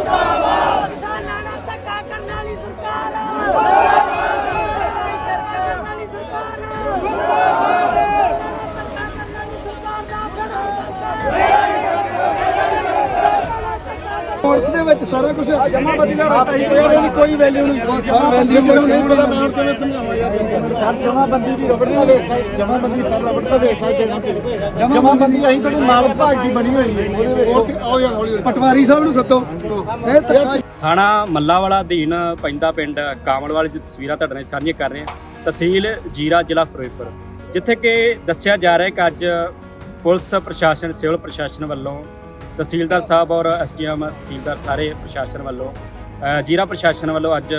ਕਿਸਾਨਾਂ ਨਾਲ ਧੱਕਾ ਕਰਨ ਵਾਲੀ ਸਰਕਾਰ ਧੱਕਾ ਕਰਨ ਵਾਲੀ ਸਰਕਾਰ ਧੱਕਾ ਕਰਨ ਵਾਲੀ ਸਰਕਾਰ ਦਾ ਪੁਲਿਸ ਦੇ ਵਿੱਚ ਸਾਰਾ ਕੁਝ ਜਮਾਬੰਦੀ ਦਾ ਯਾਰ ਇਹਦੀ ਕੋਈ ਵੈਲਿਊ ਨਹੀਂ। ਸਰ ਵੈਲਿਊ ਨਹੀਂ ਪਤਾ ਮੈਂ ਹੁਣ ਕਿਵੇਂ ਸਮਝਾਵਾਂ ਯਾਰ? ਸਰ ਜਮਾਬੰਦੀ ਦੀ ਰਬੜ ਨਾਲ ਵੇਖ ਸਕਦੇ ਜਮਾਬੰਦੀ ਸਰ ਰਬੜ ਤੋਂ ਵੇਖ ਸਕਦੇ ਨਾ ਜਮਾਬੰਦੀ ਅਸੀਂ ਤੁਹਾਡੀ ਮਾਲਕ ਭਾਗ ਦੀ ਬਣੀ ਹੋਈ ਹੈ। ਆਓ ਯਾਰ ਹੌਲੀ ਪਟਵਾਰੀ ਸਾਹਿਬ ਨੂੰ ਸੱਦੋ। ਇਹ ਧੱਕਾ ਥਾਣਾ ਮੱਲਾਵਾਲਾ ਅਧੀਨ ਪੈਂਦਾ ਪਿੰਡ ਕਾਮਲਵਾਲੇ ਦੀ ਤਸਵੀਰਾਂ ਤੁਹਾਡੇ ਨਾਲ ਸਾਂਝੀਆਂ ਕਰ ਰਹੇ ਹਾਂ। ਤਹਿਸੀਲ ਜੀਰਾ ਜ਼ਿਲ੍ਹਾ ਫਿਰੋਜ਼ਪੁਰ। ਜਿੱਥੇ ਕਿ ਦੱਸਿਆ ਜਾ ਰਿਹਾ ਹੈ ਕਿ ਅੱਜ ਪੁਲਿਸ ਪ੍ਰਸ਼ਾਸਨ ਸਿਵਲ ਪ੍ਰਸ਼ਾਸਨ ਵੱਲੋਂ ਤਹਿਸੀਲਦਾਰ ਸਾਹਿਬ ਔਰ ਐਸਡੀਐਮ ਤਹਿਸੀਲਦਾਰ ਸਾਰੇ ਪ੍ਰਸ਼ਾਸਨ ਵੱਲੋਂ ਅ, ਜੀਰਾ ਪ੍ਰਸ਼ਾਸਨ ਵੱਲੋਂ ਅੱਜ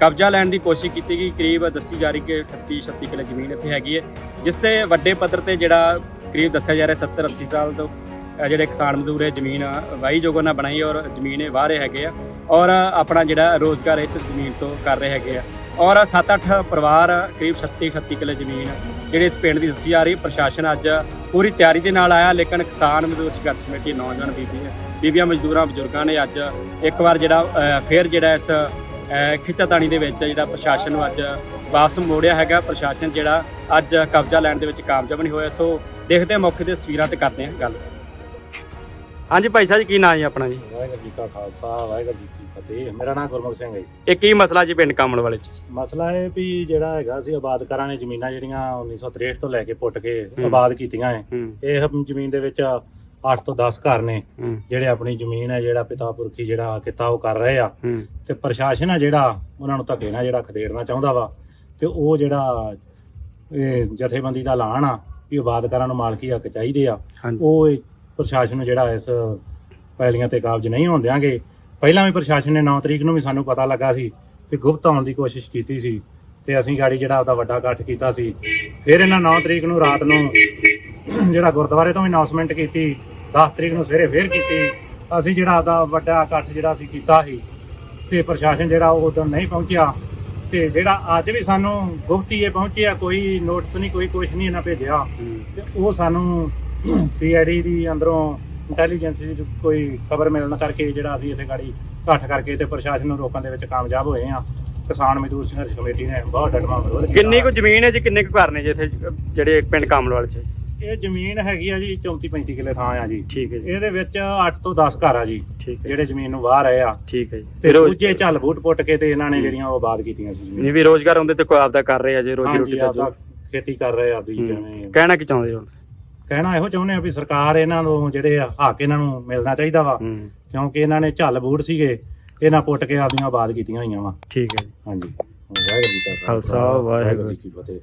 ਕਬਜ਼ਾ ਲੈਣ ਦੀ ਕੋਸ਼ਿਸ਼ ਕੀਤੀ ਗਈ। ਕਰੀਬ ਦੱਸੀ ਜਾ ਰਹੀ ਕਿ 38 36 ਕਿੱਲੇ ਜ਼ਮੀਨ ਇੱਥੇ ਹੈਗੀ ਹੈ ਜਿਸ ਤੇ ਵੱਡੇ ਪੱਧਰ ਤੇ ਜਿਹੜਾ ਕਰੀਬ ਦੱਸਿਆ ਜਾ ਰਿਹਾ 70 80 ਸਾਲ ਤੋਂ ਜਿਹੜੇ ਕਿਸਾਨ ਮਜ਼ਦੂਰ ਇਹ ਜ਼ਮੀਨ ਵਾਹੀ ਜੋਗੋ ਨਾਲ ਬਣਾਈ ਔਰ ਜ਼ਮੀਨ ਇਹ ਵਾਹ ਰਹੇ ਹੈਗੇ ਆ ਔਰ ਆਪਣਾ ਜਿਹੜਾ ਰੋਜ਼ਗਾਰ ਇਸ ਜ਼ਮੀਨ ਤੋਂ ਕਰ ਰਹੇ ਹੈਗੇ ਆ। ਔਰ 7-8 ਪਰਿਵਾਰ ਕਰੀਬ 36-38 ਕਿੱਲੇ ਜ਼ਮੀਨ ਜਿਹੜੇ ਇਸ ਪਿੰਡ ਦੀ ਦੱਸੀ ਜਾ ਰਹੀ। ਪ੍ਰਸ਼ਾਸਨ ਅੱਜ ਪੂਰੀ ਤਿਆਰੀ ਦੇ ਨਾਲ ਆਇਆ ਲੇਕਿਨ ਕਿਸਾਨ ਮਜ਼ਦੂਰ ਸੰਘਰਸ਼ ਕਮੇਟੀ ਨੌਜਵਾਨ ਬੀਬੀਆਂ ਬੀਬੀਆਂ ਮਜ਼ਦੂਰਾਂ ਬਜ਼ੁਰਗਾਂ ਨੇ ਅੱਜ ਇੱਕ ਵਾਰ ਜਿਹੜਾ ਅ, ਫਿਰ ਜਿਹੜਾ ਇਸ ਖਿੱਚਾਤਾਣੀ ਦੇ ਵਿੱਚ ਜਿਹੜਾ ਪ੍ਰਸ਼ਾਸਨ ਨੂੰ ਅੱਜ ਵਾਪਸ ਮੋੜਿਆ ਹੈਗਾ। ਪ੍ਰਸ਼ਾਸਨ ਜਿਹੜਾ ਅੱਜ ਕਬਜ਼ਾ ਲੈਣ ਦੇ ਵਿੱਚ ਕਾਮਯਾਬ ਨਹੀਂ ਹੋਇਆ। ਸੋ ਦੇਖਦੇ ਹਾਂ ਮੌਕੇ ਤੇ ਤਸਵੀਰਾਂ ਤੇ ਕਰਦੇ ਹਾਂ ਗੱਲ। ਹਾਂਜੀ ਭਾਈ ਸਾਹਿਬ ਜੀ ਕੀ ਨਾਂ ਹੈ ਆਪਣਾ ਜੀ? ਵਾਹਿਗੁਰੂ ਜੀ ਕਾ ਖਾਲਸਾ ਵਾਹਿਗੁਰੂ ਜੀ ਕੀ ਫਤਿਹ। ਮੇਰਾ ਨਾਮ ਗੁਰਮੁਖ ਸਿੰਘ ਹੈ ਜੀ। ਇਹ ਕੀ ਮਸਲਾ ਜੀ ਪਿੰਡ ਕਾਮਣ ਵਾਲੇ ਚ? ਮਸਲਾ ਇਹ ਵੀ ਜਿਹੜਾ ਹੈਗਾ ਸੀ ਆਬਾਦਕਾਰਾਂ ਨੇ ਜ਼ਮੀਨਾਂ ਜਿਹੜੀਆਂ 1963 ਤੋਂ ਲੈ ਕੇ ਪੁੱਟ ਕੇ ਹੂੰ। ਆਬਾਦ ਕੀਤੀਆਂ ਹੈ ਹੂੰ। ਇਹ ਜ਼ਮੀਨ ਦੇ ਵਿੱਚ 8 ਤੋਂ 10 ਘਰ ਨੇ। ਹੂੰ। ਜਿਹੜੇ ਆਪਣੀ ਜ਼ਮੀਨ ਹੈ ਜਿਹੜਾ ਪਿਤਾ ਪੁਰਖੀ ਜਿਹੜਾ ਕਿੱਤਾ ਉਹ ਕਰ ਰਹੇ ਆ। ਹੂੰ। ਤੇ ਪ੍ਰਸ਼ਾਸਨ ਹੈ ਜਿਹੜਾ ਉਹਨਾਂ ਨੂੰ ਧੱਕੇ ਨਾਲ ਜਿਹੜਾ ਖਦੇੜਨਾ ਚਾਹੁੰਦਾ ਵਾ। ਤੇ ਉਹ ਜਿਹੜਾ ਇਹ ਜਥੇਬੰਦੀ ਦਾ ਐਲਾਨ ਆ ਵੀ ਆਬਾਦਕਾਰਾਂ ਨੂੰ ਮਾਲਕੀ ਹੱਕ ਚਾਹੀਦੇ ਆ। ਹਾਂਜੀ। ਉਹ ਇਹ ਪ੍ਰਸ਼ਾਸਨ ਨੂੰ ਜਿਹੜਾ ਇਸ ਪੈਲੀਆਂ ਤੇ ਕਾਬਜ ਨਹੀਂ ਹੋਣ ਦਿਆਂਗੇ। ਪਹਿਲਾਂ ਵੀ ਪ੍ਰਸ਼ਾਸਨ ਨੇ 9 ਤਰੀਕ ਨੂੰ ਵੀ ਸਾਨੂੰ ਪਤਾ ਲੱਗਾ ਸੀ ਕਿ ਗੁਪਤ ਆਉਣ ਦੀ ਕੋਸ਼ਿਸ਼ ਕੀਤੀ ਸੀ ਤੇ ਅਸੀਂ ਗਾੜੀ ਜਿਹੜਾ ਆਪਦਾ ਵੱਡਾ ਇਕੱਠ ਕੀਤਾ ਸੀ। ਫਿਰ ਇਹਨਾਂ 9 ਤਰੀਕ ਨੂੰ ਰਾਤ ਨੂੰ ਜਿਹੜਾ ਗੁਰਦੁਆਰੇ ਤੋਂ ਵੀ ਅਨਾਉਂਸਮੈਂਟ ਕੀਤੀ 10 ਤਰੀਕ ਨੂੰ ਸਵੇਰੇ ਫੇਰ ਕੀਤੀ ਅਸੀਂ ਜਿਹੜਾ ਆਪਦਾ ਵੱਡਾ ਇਕੱਠ ਜਿਹੜਾ ਅਸੀਂ ਕੀਤਾ ਸੀ ਤੇ ਪ੍ਰਸ਼ਾਸਨ ਜਿਹੜਾ ਉਹ ਉਦੋਂ ਨਹੀਂ ਪਹੁੰਚਿਆ ਤੇ ਜਿਹੜਾ ਅੱਜ ਵੀ ਸਾਨੂੰ ਗੁਪਤੀ ਇਹ ਪਹੁੰਚਿਆ ਕੋਈ ਨੋਟਿਸ ਨਹੀਂ ਕੋਈ ਕੁਛ ਨਹੀਂ ਇਹਨਾਂ ਭੇਜਿਆ। ਤੇ ਉਹ ਸਾਨੂੰ ਸੀਆਈਡੀ ਦੀ ਅੰਦਰੋਂ ਇੰਟੈਲੀਜੈਂਸ ਦੀ ਕੋਈ ਖਬਰ ਮਿਲਣ ਕਰਕੇ ਜਿਹੜਾ ਅਸੀਂ ਇੱਥੇ ਗਾੜੀ ਇਕੱਠ ਕਰਕੇ ਤੇ ਪ੍ਰਸ਼ਾਸਨ ਨੂੰ ਰੋਕਣ ਦੇ ਵਿੱਚ ਕਾਮਯਾਬ ਹੋਏ ਆ ਕਿਸਾਨ ਮਜ਼ਦੂਰ ਸੰਘਰਸ਼ ਕਮੇਟੀ ਨੇ ਬਹੁਤ ਡਟਵਾ ਵਿਰੋਧ ਕੀਤਾ। ਕਿੰਨੀ ਕੁ ਜ਼ਮੀਨ ਹੈ ਜੀ? ਕਿੰਨੇ ਕੁ ਘਰ ਨੇ ਜੀ ਇੱਥੇ ਜਿਹੜੇ ਪਿੰਡ ਕਾਮਲ ਵਾਲੇ ਚ? ਇਹ ਜ਼ਮੀਨ ਹੈਗੀ ਆ ਜੀ 34 35 ਕਿੱਲੇ ਥਾਂ ਆ ਜੀ। ਠੀਕ ਹੈ ਜੀ। ਇਹਦੇ ਵਿੱਚ 8 ਤੋਂ 10 ਘਰ ਆ ਜੀ ਠੀਕ ਹੈ ਜਿਹੜੇ ਜ਼ਮੀਨ ਨੂੰ ਵਾਹ ਰਹੇ ਆ। ਠੀਕ ਹੈ ਜੀ। ਤੇ ਦੂਜੇ ਝੱਲ ਬੂਟ ਪੁੱਟ ਕੇ ਤੇ ਇਹਨਾਂ ਨੇ ਜਿਹੜੀਆਂ ਉਹ ਆਬਾਦ ਕੀਤੀਆਂ ਸੀ ਨਹੀਂ ਵੀ ਰੋਜ਼ਗਾਰ ਹੁੰਦੇ ਤੇ ਕੋਈ ਆਪਦਾ ਕਰ ਰਹੇ ਆ ਜੀ ਰੋਜੀ ਰੋਟੀ ਦਾ ਜੋ। ਖੇਤੀ ਕਰ ਰਹੇ ਆ ਹੂੰ। ਜਿਵੇਂ ਕਹਿਣਾ ਕੀ ਚਾਹੁੰਦੇ ਹੋ ਕਹਿਣਾ ਇਹੋ ਚਾਹੁੰਦੇ ਆ ਵੀ ਸਰਕਾਰ ਇਹਨਾਂ ਨੂੰ ਜਿਹੜੇ ਆ ਹੱਕ ਇਹਨਾਂ ਨੂੰ ਮਿਲਣਾ ਚਾਹੀਦਾ ਵਾ। ਹੂੰ। ਕਿਉਂਕਿ ਇਹਨਾਂ ਨੇ ਝੱਲ ਬੂਟ ਸੀਗੇ ਇਹਨਾਂ ਪੁੱਟ ਕੇ ਆਪਦੀਆਂ ਆਬਾਦ ਕੀਤੀਆਂ ਹੋਈਆਂ ਵਾ। ਠੀਕ ਹੈ ਜੀ। ਹਾਂਜੀ। ਵਾਹਿਗੁਰੂ ਜੀ ਕਾ ਖਾਲਸਾ, ਵਾਹਿਗੁਰੂ ਜੀ ਕੀ ਫਤਿਹ।